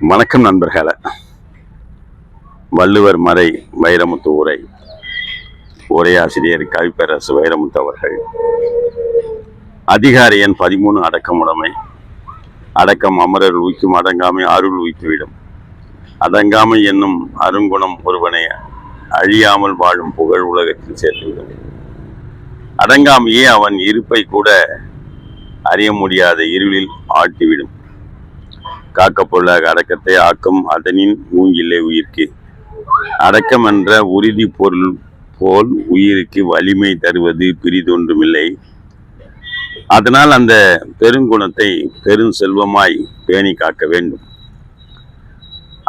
வணக்கம் நண்பர்களே. வள்ளுவர் மறை வைரமுத்து உரை உரையாசிரியர் கவிப்பரசு வைரமுத்து அவர்கள். அதிகாரி எண் பதிமூணு அடக்கமுடைமை அடக்கம் அமரர் உய்க்கும் அடங்காமை அருள் உய்த்துவிடும். அடங்காமை என்னும் அருங்குணம் ஒருவனை அழியாமல் வாழும் புகழ் உலகத்தில் சேர்த்துவிடும். அடங்காமையே அவன் இருப்பை கூட அறிய முடியாத இருளில் ஆழ்த்திவிடும். காக்கப்பொருளாக அடக்கத்தை ஆக்கும் அதனின் மூங்கிலே உயிர்க்கு. அடக்கம் என்ற உறுதி பொருள் போல் உயிருக்கு வலிமை தருவது பிரிதொன்றுமில்லை. அதனால் அந்த பெருங்குணத்தை பெரும் செல்வமாய் பேணி காக்க வேண்டும்.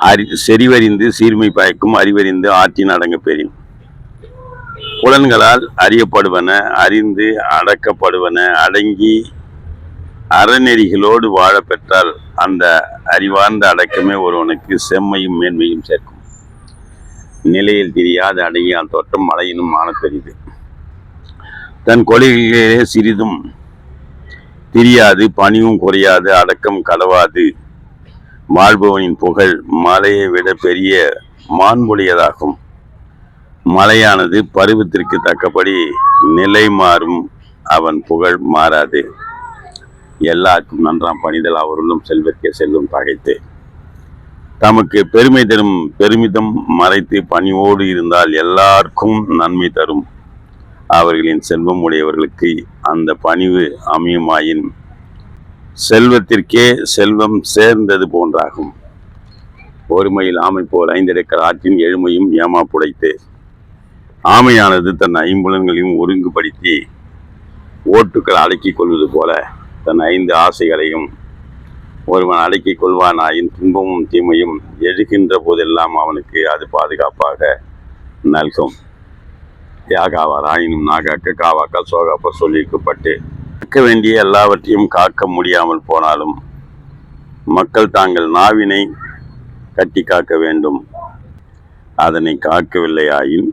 அறி செறிவறிந்து சீர்மை பயக்கும் அறிவறிந்து ஆற்றின் அடங்க பெறின். புலன்களால் அறியப்படுவன அறிந்து அடக்கப்படுவன அடங்கி அறநெறிகளோடு வாழ பெற்றால் அந்த அறிவார்ந்த அடக்கமே ஒருவனுக்கு செம்மையும் மேன்மையும் சேர்க்கும். நிலையில் தெரியாத அடங்கியால் தோற்றம் மழையினும் மானப்பெரிது தன் கொலைகளிலே சிறிதும் தெரியாது பணியும் குறையாது அடக்கம் களவாது. வாழ்பவனின் புகழ் மலையை விட பெரிய மாண்புடையதாகும். மலையானது பருவத்திற்கு தக்கபடி நிலை மாறும் அவன் புகழ் மாறாது. எல்லாருக்கும் நன்றாம் பணிதல். அவர்களும் செல்வர்க்கே செல்லும் பகைத்து தமக்கு பெருமை தரும் பெருமிதம் மறைத்து பணிவோடு இருந்தால் எல்லாருக்கும் நன்மை தரும். அவர்களின் செல்வம் உடையவர்களுக்கு அந்த பணிவு அமையுமாயின் செல்வத்திற்கே செல்வம் சேர்ந்தது போன்றாகும். ஒருமையில் ஆமை போல் ஐந்தெடுக்கிற ஆற்றின் எழுமையும் ஏமா புடைத்து ஆமையானது தன் ஐம்புலன்களையும் ஒருங்குபடுத்தி ஓட்டுக்கள் அடக்கிக் கொள்வது போல தன் ஐந்து ஆசைகளையும் ஒருவன் அடக்கிக் கொள்வானாயின் துன்பமும் தீமையும் எழுகின்ற போதெல்லாம் அவனுக்கு அது பாதுகாப்பாக நல்கும். தியாகாவார் ஆயினும் நாகாக்க காவாக்கால் சோகாப்ப சொல்லிக்கப்பட்டு இருக்க வேண்டிய எல்லாவற்றையும் காக்க முடியாமல் போனாலும் மக்கள் தாங்கள் நாவினை கட்டி காக்க வேண்டும். அதனை காக்கவில்லையாயின்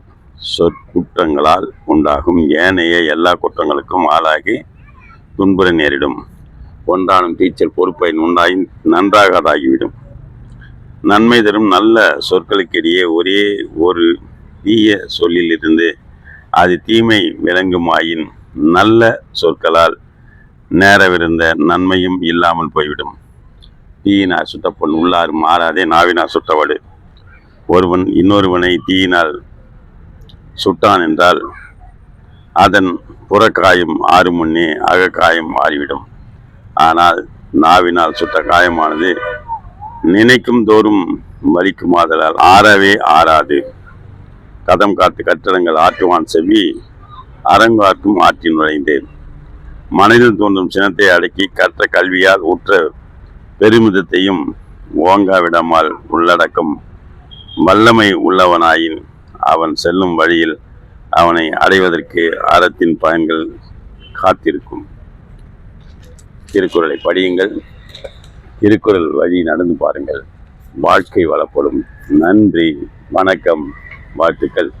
சொற்குற்றங்களால் உண்டாகும். ஏனைய எல்லா குற்றங்களுக்கும் ஆளாகி துன்புற நேரிடும். ஒன்றானும் டீச்சர் பொறுப்பை உண்டாயின் நன்றாகாதாகிவிடும். நன்மை தரும் நல்ல சொற்களுக்கிடையே ஒரே ஒரு தீய சொல்லிலிருந்து அது தீமை விளங்குமாயின் நல்ல சொற்களால் நேரவிருந்த நன்மையும் இல்லாமல் போய்விடும். தீயினால் சுட்டப்பொன் உள்ளார் மாறாதே நாவினால் சுட்டவடு. ஒருவன் இன்னொருவனை தீயினால் சுட்டான் என்றால் அதன் புறக்காயம் ஆறு முன்னே அகக்காயம் மாறிவிடும். ஆனால் நாவினால் சுட்ட காயமானது நினைக்கும் தோறும் வலிக்குமாதலால் ஆறவே ஆறாது. கதம் காத்து கட்டடங்கள் ஆற்றுவான் செவி அரங்காக்கும் ஆற்றின் நுழைந்தேன். மனதில் தோன்றும் சினத்தை அடக்கி கற்ற கல்வியால் உற்ற பெருமிதத்தையும் ஓங்காவிடாமல் உள்ளடக்கும் உள்ளடக்கம் வல்லமை உள்ளவனாயின் அவன் செல்லும் வழியில் அவனை அடைவதற்கு அறத்தின் பயன்கள் காத்திருக்கும். திருக்குறளை படியுங்கள். திருக்குறள் வழி நடந்து பாருங்கள். வாழ்க்கை வளப்படும். நன்றி வணக்கம் வாழ்த்துக்கள்.